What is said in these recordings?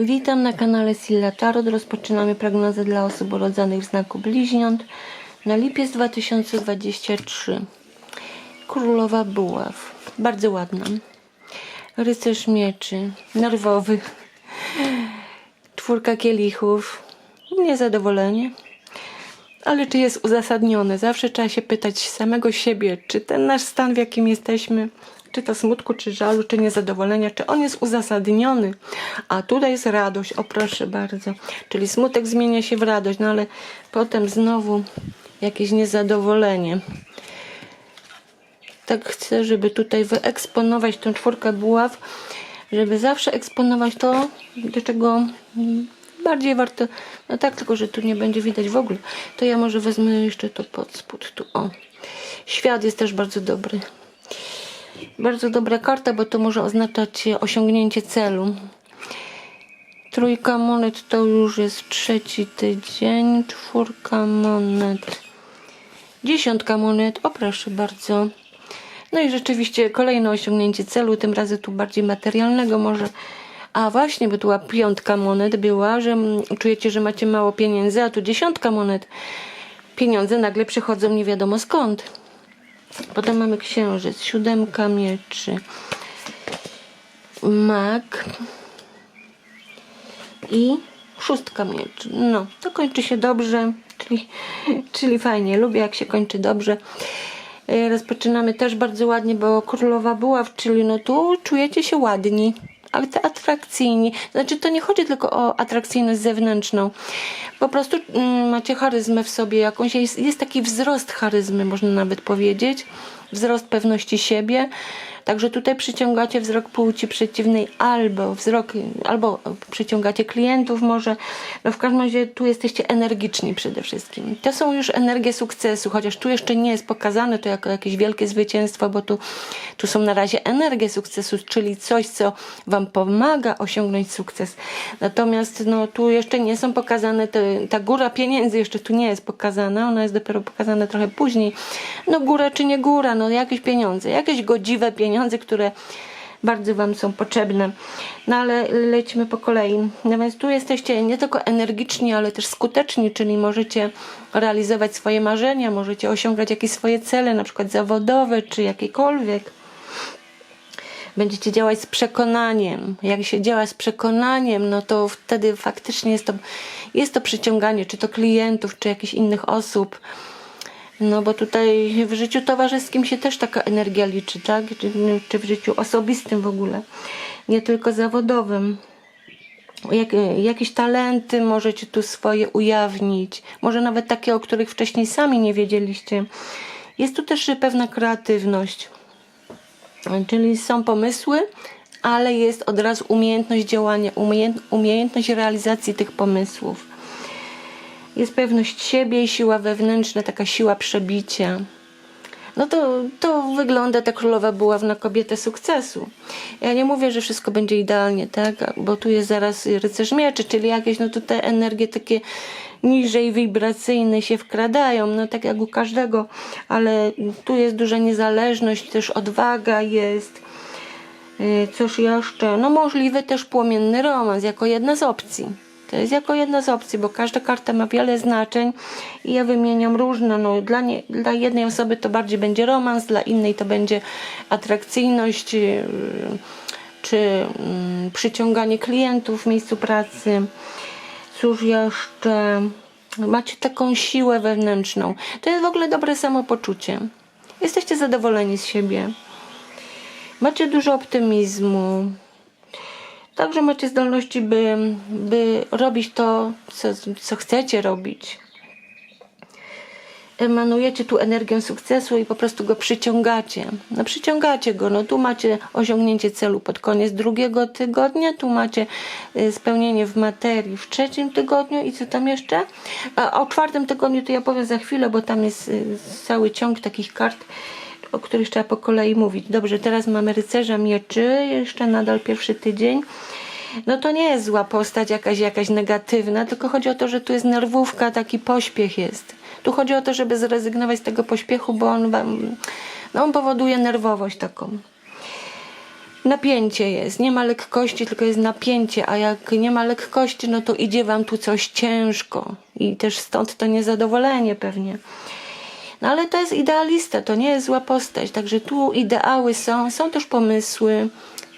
Witam na kanale Silla Tarot. Rozpoczynamy prognozę dla osób urodzonych w znaku bliźniąt na lipiec 2023. Królowa Buław. Bardzo ładna. Rycerz mieczy. Nerwowy. Czwórka kielichów. Niezadowolenie. Ale czy jest uzasadnione? Zawsze trzeba się pytać samego siebie, czy ten nasz stan, w jakim jesteśmy, czy to smutku, czy żalu, czy niezadowolenia, czy on jest uzasadniony. A tutaj jest radość, o proszę bardzo. Czyli smutek zmienia się w radość, no ale potem znowu jakieś niezadowolenie. Tak chcę, żeby tutaj wyeksponować tą czwórkę buław, żeby zawsze eksponować to, do czego bardziej warto. No tak, tylko że tu nie będzie widać w ogóle. To ja może wezmę jeszcze to pod spód. Tu, o. Świat jest też bardzo dobry. Bardzo dobra karta, bo to może oznaczać osiągnięcie celu. Trójka monet to już jest trzeci tydzień. Czwórka monet. Dziesiątka monet. O proszę bardzo. No i rzeczywiście kolejne osiągnięcie celu, tym razem tu bardziej materialnego może. A właśnie, by tu była piątka monet była, że czujecie, że macie mało pieniędzy, a tu dziesiątka monet. Pieniądze nagle przychodzą nie wiadomo skąd. Potem mamy księżyc, siódemka mieczy, mak i szóstka mieczy. No, to kończy się dobrze, czyli, czyli fajnie. Lubię jak się kończy dobrze. E, Rozpoczynamy też bardzo ładnie, bo królowa buław, czyli no tu czujecie się ładni. Ale te atrakcyjni, znaczy to nie chodzi tylko o atrakcyjność zewnętrzną. Po prostu mm, macie charyzmę w sobie jakąś, jest, jest taki wzrost charyzmy, można nawet powiedzieć, wzrost pewności siebie. Także tutaj przyciągacie wzrok płci przeciwnej albo wzrok, albo przyciągacie klientów może. No w każdym razie tu jesteście energiczni przede wszystkim. To są już energie sukcesu, chociaż tu jeszcze nie jest pokazane to jako jakieś wielkie zwycięstwo, bo tu, tu są na razie energie sukcesu, czyli coś, co wam pomaga osiągnąć sukces. Natomiast no, tu jeszcze nie są pokazane, te, ta góra pieniędzy jeszcze tu nie jest pokazana, ona jest dopiero pokazana trochę później. No góra czy nie góra, no jakieś pieniądze, jakieś godziwe pieniądze, które bardzo Wam są potrzebne. No ale lećmy po kolei. Natomiast tu jesteście nie tylko energiczni, ale też skuteczni, czyli możecie realizować swoje marzenia, możecie osiągać jakieś swoje cele, na przykład zawodowe czy jakiekolwiek. Będziecie działać z przekonaniem. Jak się działa z przekonaniem, no to wtedy faktycznie jest to, jest to przyciąganie, czy to klientów, czy jakichś innych osób. No bo tutaj w życiu towarzyskim się też taka energia liczy, tak? Czy, czy w życiu osobistym w ogóle, nie tylko zawodowym. Jak, jakieś talenty możecie tu swoje ujawnić, może nawet takie, o których wcześniej sami nie wiedzieliście. Jest tu też pewna kreatywność, czyli są pomysły, ale jest od razu umiejętność działania, umiejęt, umiejętność realizacji tych pomysłów. Jest pewność siebie i siła wewnętrzna, taka siła przebicia. No to, to wygląda ta królowa buław na kobietę sukcesu. Ja nie mówię, że wszystko będzie idealnie, tak? Bo tu jest zaraz rycerz mieczy, czyli jakieś no to te energie takie niżej wibracyjne się wkradają, no tak jak u każdego, ale tu jest duża niezależność, też odwaga jest. Yy, Cóż jeszcze? No możliwy też płomienny romans jako jedna z opcji. To jest jako jedna z opcji, bo każda karta ma wiele znaczeń i ja wymieniam różne. No, dla, nie, dla jednej osoby to bardziej będzie romans, dla innej to będzie atrakcyjność yy, czy yy, przyciąganie klientów w miejscu pracy. Cóż jeszcze? Macie taką siłę wewnętrzną. To jest w ogóle dobre samopoczucie. Jesteście zadowoleni z siebie. Macie dużo optymizmu. Także macie zdolności, by, by robić to, co, co chcecie robić. Emanujecie tu energią sukcesu i po prostu go przyciągacie. No przyciągacie go. No tu macie osiągnięcie celu pod koniec drugiego tygodnia, tu macie y, spełnienie w materii w trzecim tygodniu i co tam jeszcze? A o czwartym tygodniu to ja powiem za chwilę, bo tam jest y, cały ciąg takich kart o których trzeba po kolei mówić. Dobrze, teraz mamy rycerza mieczy, jeszcze nadal pierwszy tydzień. No to nie jest zła postać, jakaś, jakaś negatywna, tylko chodzi o to, że tu jest nerwówka, taki pośpiech jest. Tu chodzi o to, żeby zrezygnować z tego pośpiechu, bo on wam, no on powoduje nerwowość taką. napięcie jest. Nie ma lekkości, tylko jest napięcie, a jak nie ma lekkości, no to idzie wam tu coś ciężko. I też stąd to niezadowolenie pewnie. No ale to jest idealista, to nie jest zła postać. Także tu ideały są, są też pomysły.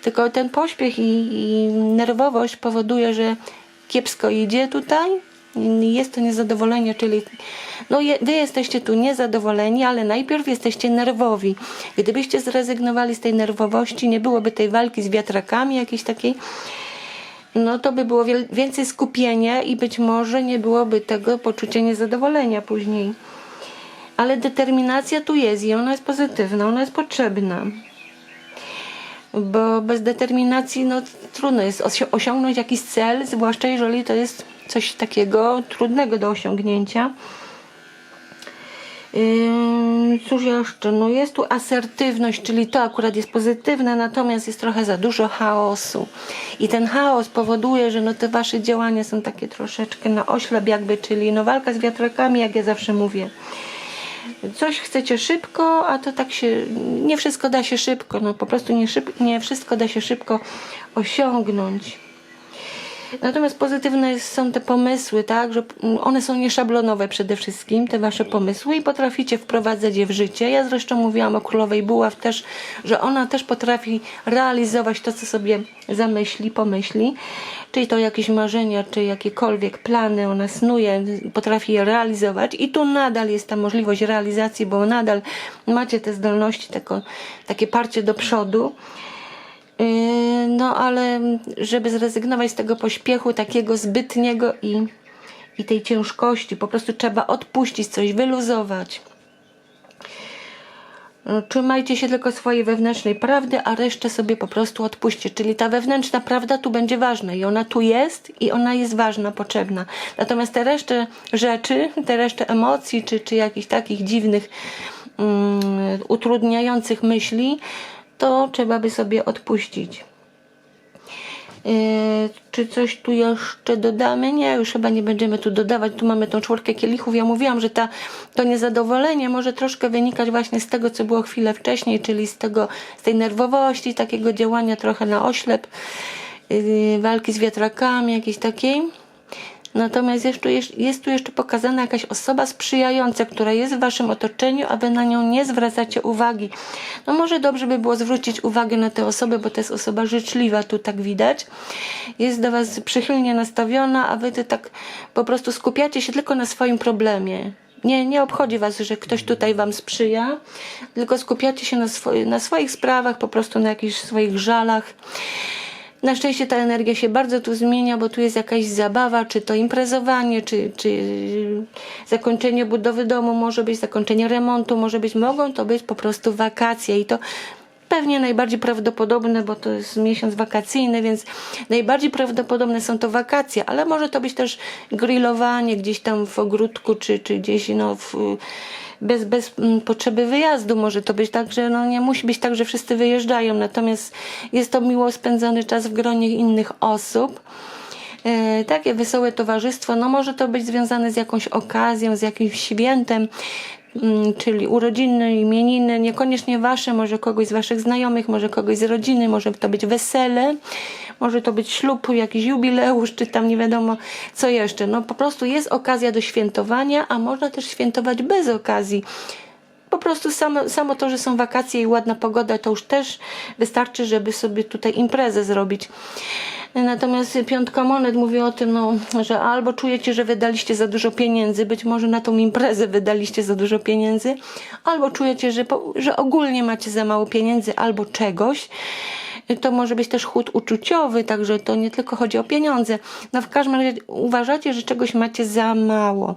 Tylko ten pośpiech i, i nerwowość powoduje, że kiepsko idzie tutaj. Jest to niezadowolenie, czyli no je, wy jesteście tu niezadowoleni, ale najpierw jesteście nerwowi. Gdybyście zrezygnowali z tej nerwowości, nie byłoby tej walki z wiatrakami jakiejś takiej, no to by było więcej skupienia i być może nie byłoby tego poczucia niezadowolenia później. Ale determinacja tu jest i ona jest pozytywna, ona jest potrzebna. Bo bez determinacji no, trudno jest osi- osiągnąć jakiś cel, zwłaszcza jeżeli to jest coś takiego trudnego do osiągnięcia. Cóż jeszcze? No jest tu asertywność, czyli to akurat jest pozytywne, natomiast jest trochę za dużo chaosu. I ten chaos powoduje, że no te wasze działania są takie troszeczkę na oślep jakby, czyli no walka z wiatrakami, jak ja zawsze mówię. Coś chcecie szybko, a to tak się, nie wszystko da się szybko, no po prostu nie, szyb, nie wszystko da się szybko osiągnąć. Natomiast pozytywne są te pomysły, tak, że one są nieszablonowe przede wszystkim, te wasze pomysły i potraficie wprowadzać je w życie. Ja zresztą mówiłam o Królowej Buław też, że ona też potrafi realizować to, co sobie zamyśli, pomyśli. Czyli to jakieś marzenia, czy jakiekolwiek plany ona snuje, potrafi je realizować i tu nadal jest ta możliwość realizacji, bo nadal macie te zdolności, tako, takie parcie do przodu. Yy, No, ale żeby zrezygnować z tego pośpiechu takiego zbytniego i, i tej ciężkości, po prostu trzeba odpuścić coś, wyluzować. Yy, Trzymajcie się tylko swojej wewnętrznej prawdy, a resztę sobie po prostu odpuśćcie. Czyli ta wewnętrzna prawda tu będzie ważna i ona tu jest i ona jest ważna, potrzebna. Natomiast te resztę rzeczy, te resztę emocji czy, czy jakichś takich dziwnych, mm, utrudniających myśli, to trzeba by sobie odpuścić. Yy, czy coś tu jeszcze dodamy? Nie, już chyba nie będziemy tu dodawać. Tu mamy tą czwórkę kielichów. Ja mówiłam, że ta, to niezadowolenie może troszkę wynikać właśnie z tego, co było chwilę wcześniej, czyli z tego, z tej nerwowości, takiego działania trochę na oślep, yy, walki z wiatrakami, jakiejś takiej. Natomiast jest- jest tu jeszcze pokazana jakaś osoba sprzyjająca, która jest w waszym otoczeniu, a wy na nią nie zwracacie uwagi. No może dobrze by było zwrócić uwagę na tę osobę, bo to jest osoba życzliwa, tu tak widać. Jest do was przychylnie nastawiona, a wy tak po prostu skupiacie się tylko na swoim problemie. Nie, nie obchodzi was, że ktoś tutaj wam sprzyja, tylko skupiacie się na, swoje, na swoich sprawach, po prostu na jakichś swoich żalach. Na szczęście ta energia się bardzo tu zmienia, bo tu jest jakaś zabawa, czy to imprezowanie, czy, czy zakończenie budowy domu, może być zakończenie remontu, może być, mogą to być po prostu wakacje i to pewnie najbardziej prawdopodobne, bo to jest miesiąc wakacyjny, więc najbardziej prawdopodobne są to wakacje, ale może to być też grillowanie gdzieś tam w ogródku, czy, czy gdzieś no w, bez, bez mm, potrzeby wyjazdu. Może to być tak, że no nie musi być tak, że wszyscy wyjeżdżają, natomiast jest to miło spędzony czas w gronie innych osób. E, takie wesołe towarzystwo, no może to być związane z jakąś okazją, z jakimś świętem, czyli urodziny, imieniny, niekoniecznie wasze, może kogoś z waszych znajomych, może kogoś z rodziny, może to być wesele, może to być ślub, jakiś jubileusz, czy tam nie wiadomo co jeszcze. No po prostu jest okazja do świętowania, a można też świętować bez okazji. Po prostu samo, samo to, że są wakacje i ładna pogoda, to już też wystarczy, żeby sobie tutaj imprezę zrobić. Natomiast piątka monet mówi o tym, no, że albo czujecie, że wydaliście za dużo pieniędzy, być może na tą imprezę wydaliście za dużo pieniędzy, albo czujecie, że, że ogólnie macie za mało pieniędzy albo czegoś. To może być też chód uczuciowy, także to nie tylko chodzi o pieniądze. No w każdym razie uważacie, że czegoś macie za mało.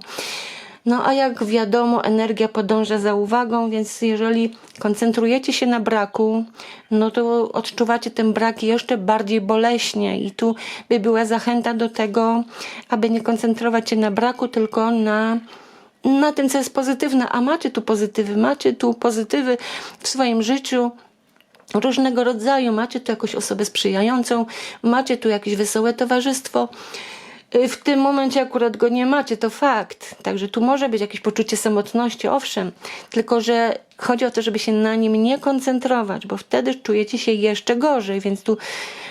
No a jak wiadomo, energia podąża za uwagą, więc jeżeli koncentrujecie się na braku, no to odczuwacie ten brak jeszcze bardziej boleśnie i tu by była zachęta do tego, aby nie koncentrować się na braku, tylko na na tym, co jest pozytywne, a macie tu pozytywy, macie tu pozytywy w swoim życiu, różnego rodzaju. Macie tu jakąś osobę sprzyjającą, macie tu jakieś wesołe towarzystwo. Y, W tym momencie akurat go nie macie, to fakt. Także tu może być jakieś poczucie samotności, owszem. Tylko, że chodzi o to, żeby się na nim nie koncentrować, bo wtedy czujecie się jeszcze gorzej. Więc tu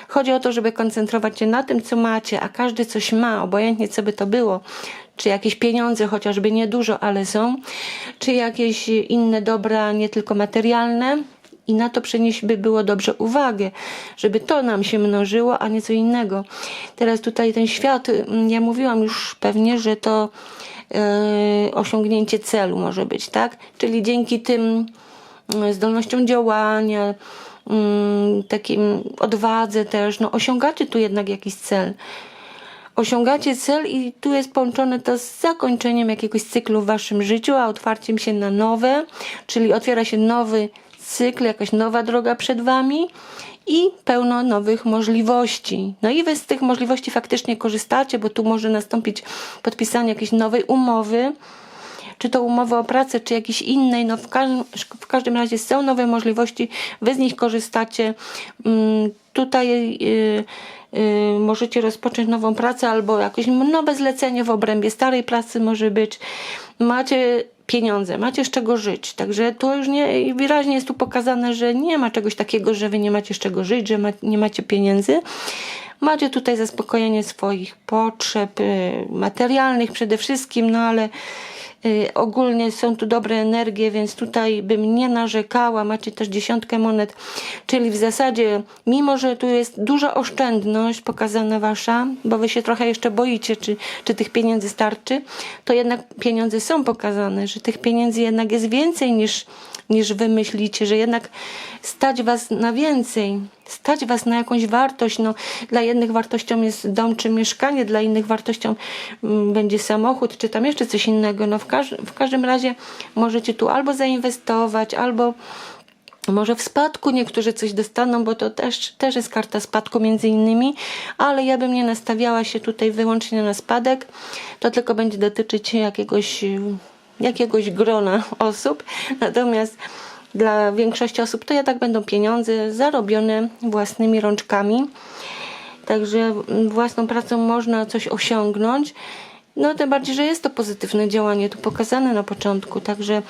chodzi o to, żeby koncentrować się na tym, co macie, a każdy coś ma, obojętnie co by to było. Czy jakieś pieniądze, chociażby niedużo, ale są, czy jakieś inne dobra, nie tylko materialne, i na to przenieść by było dobrze uwagę, żeby to nam się mnożyło, a nie co innego. Teraz tutaj ten świat, mm, ja mówiłam już pewnie, że to e, osiągnięcie celu może być, tak? Czyli dzięki tym mm, zdolnościom działania, mm, takim odwadze też, no osiągacie tu jednak jakiś cel osiągacie cel i tu jest połączone to z zakończeniem jakiegoś cyklu w waszym życiu, a otwarciem się na nowe, czyli otwiera się nowy cykl, jakaś nowa droga przed wami i pełno nowych możliwości. No i wy z tych możliwości faktycznie korzystacie, bo tu może nastąpić podpisanie jakiejś nowej umowy, czy to umowy o pracę, czy jakiejś innej, no w każdym, w każdym razie są nowe możliwości, wy z nich korzystacie. Mm, Tutaj y, y, możecie rozpocząć nową pracę albo jakieś nowe zlecenie w obrębie starej pracy może być. Macie pieniądze, macie z czego żyć. Także to już nie, wyraźnie jest tu pokazane, że nie ma czegoś takiego, że wy nie macie z czego żyć, że ma, nie macie pieniędzy. Macie tutaj zaspokojenie swoich potrzeb y, materialnych przede wszystkim, no ale ogólnie są tu dobre energie, więc tutaj bym nie narzekała. Macie też dziesiątkę monet, czyli w zasadzie, mimo że tu jest duża oszczędność pokazana wasza, bo wy się trochę jeszcze boicie, czy, czy tych pieniędzy starczy, to jednak pieniądze są pokazane, że tych pieniędzy jednak jest więcej niż, niż wy myślicie, że jednak stać was na więcej, stać was na jakąś wartość. No, dla jednych wartością jest dom czy mieszkanie, dla innych wartością mm, będzie samochód, czy tam jeszcze coś innego. No, w, każ- w każdym razie możecie tu albo zainwestować, albo może w spadku niektórzy coś dostaną, bo to też, też jest karta spadku między innymi, ale ja bym nie nastawiała się tutaj wyłącznie na spadek. To tylko będzie dotyczyć jakiegoś, jakiegoś grona osób. Natomiast dla większości osób to jednak będą pieniądze zarobione własnymi rączkami. Także własną pracą można coś osiągnąć. No tym bardziej, że jest to pozytywne działanie tu pokazane na początku, także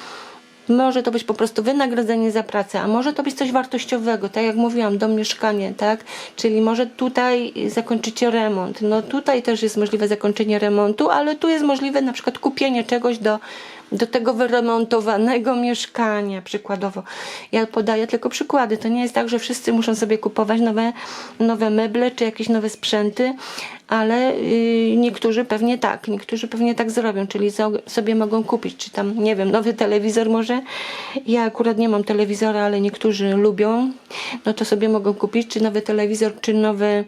może to być po prostu wynagrodzenie za pracę, a może to być coś wartościowego, tak jak mówiłam, dom, mieszkanie, tak? Czyli może tutaj zakończycie remont. No tutaj też jest możliwe zakończenie remontu, ale tu jest możliwe na przykład kupienie czegoś do, do tego wyremontowanego mieszkania, przykładowo. Ja podaję tylko przykłady. To nie jest tak, że wszyscy muszą sobie kupować nowe, nowe meble czy jakieś nowe sprzęty, ale yy, niektórzy pewnie tak, niektórzy pewnie tak zrobią, czyli sobie mogą kupić, czy tam, nie wiem, nowy telewizor może. Ja akurat nie mam telewizora, ale niektórzy lubią, no to sobie mogą kupić, czy nowy telewizor, czy nowy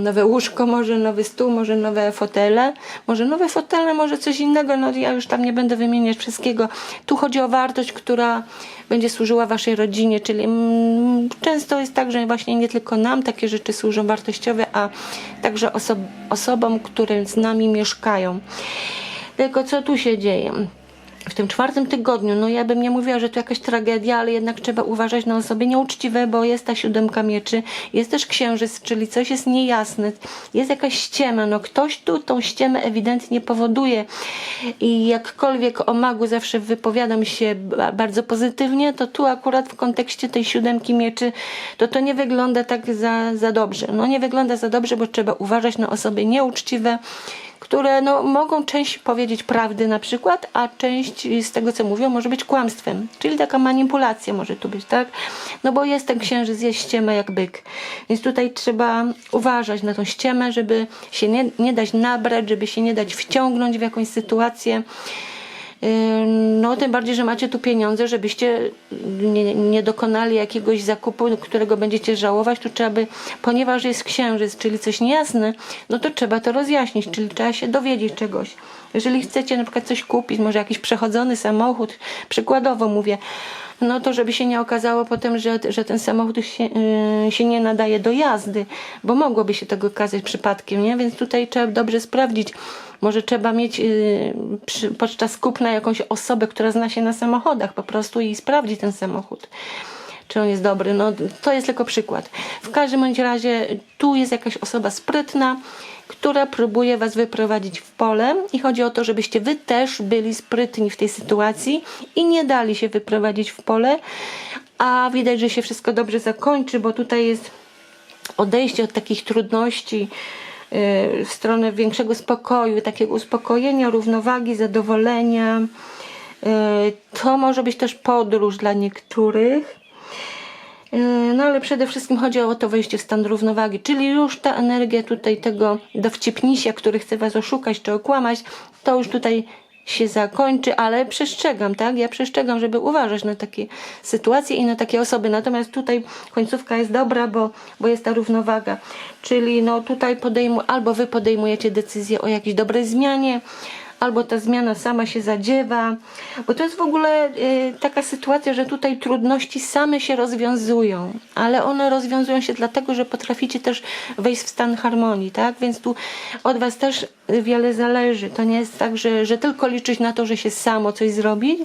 nowe łóżko, może nowy stół, może nowe fotele, może nowe fotele, może coś innego, no ja już tam nie będę wymieniać wszystkiego. Tu chodzi o wartość, która będzie służyła waszej rodzinie, czyli mm, często jest tak, że właśnie nie tylko nam takie rzeczy służą wartościowe, a także oso- osobom, które z nami mieszkają. Tylko co tu się dzieje? Tym czwartym tygodniu, no ja bym nie mówiła, że to jakaś tragedia, ale jednak trzeba uważać na osoby nieuczciwe, bo jest ta siódemka mieczy, jest też księżyc, czyli coś jest niejasne, jest jakaś ściema, no ktoś tu tą ściemę ewidentnie powoduje. I jakkolwiek o magu zawsze wypowiadam się ba- bardzo pozytywnie, to tu akurat w kontekście tej siódemki mieczy, to to nie wygląda tak za, za dobrze. No nie wygląda za dobrze, bo trzeba uważać na osoby nieuczciwe, które no, mogą część powiedzieć prawdy na przykład, a część z tego, co mówią, może być kłamstwem. Czyli taka manipulacja może tu być, tak? No bo jest ten księżyc, jest ściema jak byk. Więc tutaj trzeba uważać na tą ściemę, żeby się nie, nie dać nabrać, żeby się nie dać wciągnąć w jakąś sytuację. No, tym bardziej, że macie tu pieniądze, żebyście nie, nie dokonali jakiegoś zakupu, którego będziecie żałować, to trzeba by, ponieważ jest księżyc, czyli coś niejasne, no to trzeba to rozjaśnić, czyli trzeba się dowiedzieć czegoś. Jeżeli chcecie na przykład coś kupić, może jakiś przechodzony samochód, przykładowo mówię, no to żeby się nie okazało potem, że, że ten samochód się, yy, się nie nadaje do jazdy, bo mogłoby się tego okazać przypadkiem, nie? Więc tutaj trzeba dobrze sprawdzić. Może trzeba mieć yy, przy, podczas kupna jakąś osobę, która zna się na samochodach po prostu i sprawdzi ten samochód. czy on jest dobry. No, to jest tylko przykład. W każdym bądź razie tu jest jakaś osoba sprytna, która próbuje was wyprowadzić w pole i chodzi o to, żebyście wy też byli sprytni w tej sytuacji i nie dali się wyprowadzić w pole, a widać, że się wszystko dobrze zakończy, bo tutaj jest odejście od takich trudności yy, w stronę większego spokoju, takiego uspokojenia, równowagi, zadowolenia. Yy, To może być też podróż dla niektórych. Yy, No ale przede wszystkim chodzi o to wejście w stan równowagi, czyli już ta energia tutaj tego dowcipnisia, który chce was oszukać czy okłamać, to już tutaj się zakończy, ale przestrzegam, tak? Ja przestrzegam, żeby uważać na takie sytuacje i na takie osoby. Natomiast tutaj końcówka jest dobra, bo, bo jest ta równowaga. Czyli no tutaj podejmu, albo wy podejmujecie decyzję o jakiejś dobrej zmianie, albo ta zmiana sama się zadziewa, bo to jest w ogóle y, taka sytuacja, że tutaj trudności same się rozwiązują, ale one rozwiązują się dlatego, że potraficie też wejść w stan harmonii, tak? Więc tu od was też wiele zależy. To nie jest tak, że, że tylko liczyć na to, że się samo coś zrobi,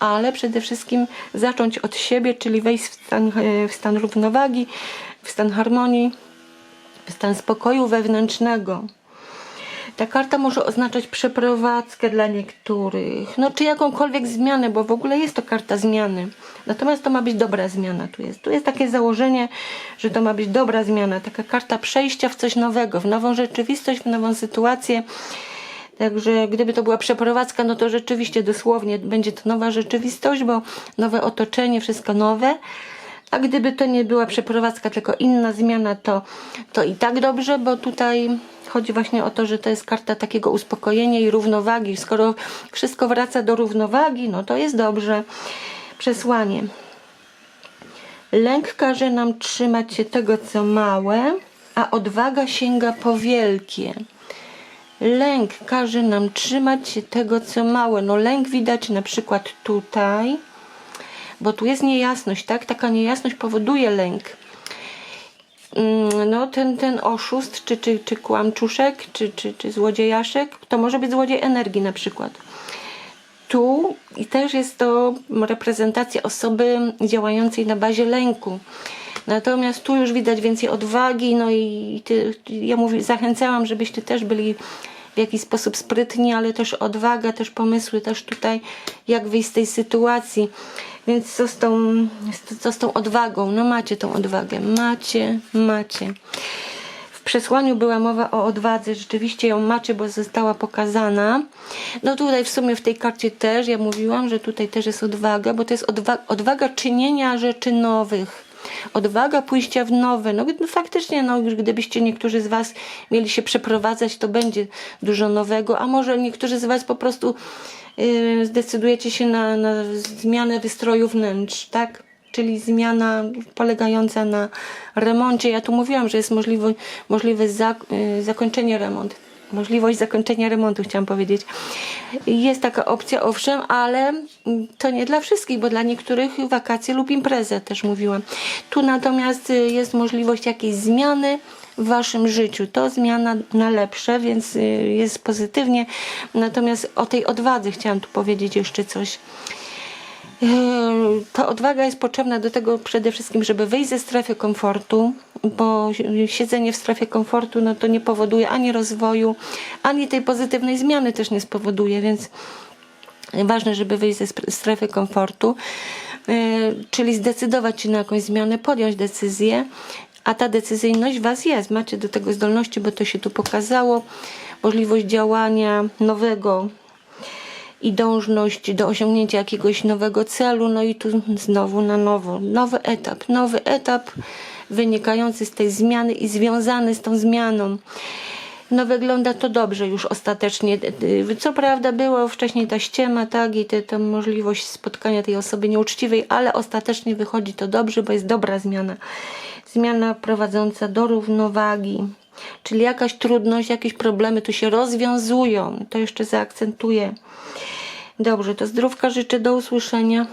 ale przede wszystkim zacząć od siebie, czyli wejść w stan, y, w stan równowagi, w stan harmonii, w stan spokoju wewnętrznego. Ta karta może oznaczać przeprowadzkę dla niektórych, no czy jakąkolwiek zmianę, bo w ogóle jest to karta zmiany. Natomiast to ma być dobra zmiana tu jest. Tu jest takie założenie, że to ma być dobra zmiana, taka karta przejścia w coś nowego, w nową rzeczywistość, w nową sytuację. Także gdyby to była przeprowadzka, no to rzeczywiście dosłownie będzie to nowa rzeczywistość, bo nowe otoczenie, wszystko nowe. A gdyby to nie była przeprowadzka, tylko inna zmiana, to, to i tak dobrze, bo tutaj chodzi właśnie o to, że to jest karta takiego uspokojenia i równowagi. Skoro wszystko wraca do równowagi, no to jest dobrze. Przesłanie. Lęk każe nam trzymać się tego, co małe, a odwaga sięga po wielkie. Lęk każe nam trzymać się tego, co małe. No lęk widać na przykład tutaj, bo tu jest niejasność, tak? Taka niejasność powoduje lęk. Mm, No, ten, ten oszust, czy, czy, czy kłamczuszek, czy, czy, czy złodziejaszek, to może być złodziej energii na przykład. Tu i też jest to reprezentacja osoby działającej na bazie lęku. Natomiast tu już widać więcej odwagi, no i ty, ja mówię, zachęcałam, żebyście też byli w jakiś sposób sprytni, ale też odwaga, też pomysły, też tutaj jak wyjść z tej sytuacji. Więc co z tą, co z tą odwagą? No macie tą odwagę, macie, macie. W przesłaniu była mowa o odwadze, rzeczywiście ją macie, bo została pokazana. No tutaj w sumie w tej karcie też, ja mówiłam, że tutaj też jest odwaga, bo to jest odwa odwaga czynienia rzeczy nowych. Odwaga pójścia w nowe. No no faktycznie, no, gdybyście niektórzy z Was mieli się przeprowadzać, to będzie dużo nowego, a może niektórzy z Was po prostu yy, zdecydujecie się na, na zmianę wystroju wnętrz, tak? Czyli zmiana polegająca na remoncie. Ja tu mówiłam, że jest możliwe, możliwe zak yy, zakończenie remontu. Możliwość zakończenia remontu, chciałam powiedzieć. Jest taka opcja, owszem, ale to nie dla wszystkich, bo dla niektórych wakacje lub imprezę też mówiłam. Tu natomiast jest możliwość jakiejś zmiany w waszym życiu. To zmiana na lepsze, więc jest pozytywnie. Natomiast o tej odwadze chciałam tu powiedzieć jeszcze coś. Yy, Ta odwaga jest potrzebna do tego przede wszystkim, żeby wyjść ze strefy komfortu, bo siedzenie w strefie komfortu no to nie powoduje ani rozwoju, ani tej pozytywnej zmiany też nie spowoduje, więc ważne, żeby wyjść ze strefy komfortu, yy, czyli zdecydować się na jakąś zmianę, podjąć decyzję, a ta decyzyjność Was jest. Macie do tego zdolności, bo to się tu pokazało. Możliwość działania nowego, i dążność do osiągnięcia jakiegoś nowego celu, no i tu znowu na nowo, nowy etap, nowy etap wynikający z tej zmiany i związany z tą zmianą. No wygląda to dobrze już ostatecznie. Co prawda było wcześniej ta ściema, tak, i te, ta możliwość spotkania tej osoby nieuczciwej, ale ostatecznie wychodzi to dobrze, bo jest dobra zmiana. Zmiana prowadząca do równowagi, czyli jakaś trudność, jakieś problemy tu się rozwiązują. To jeszcze zaakcentuję. Dobrze, to zdrówka życzę, do usłyszenia.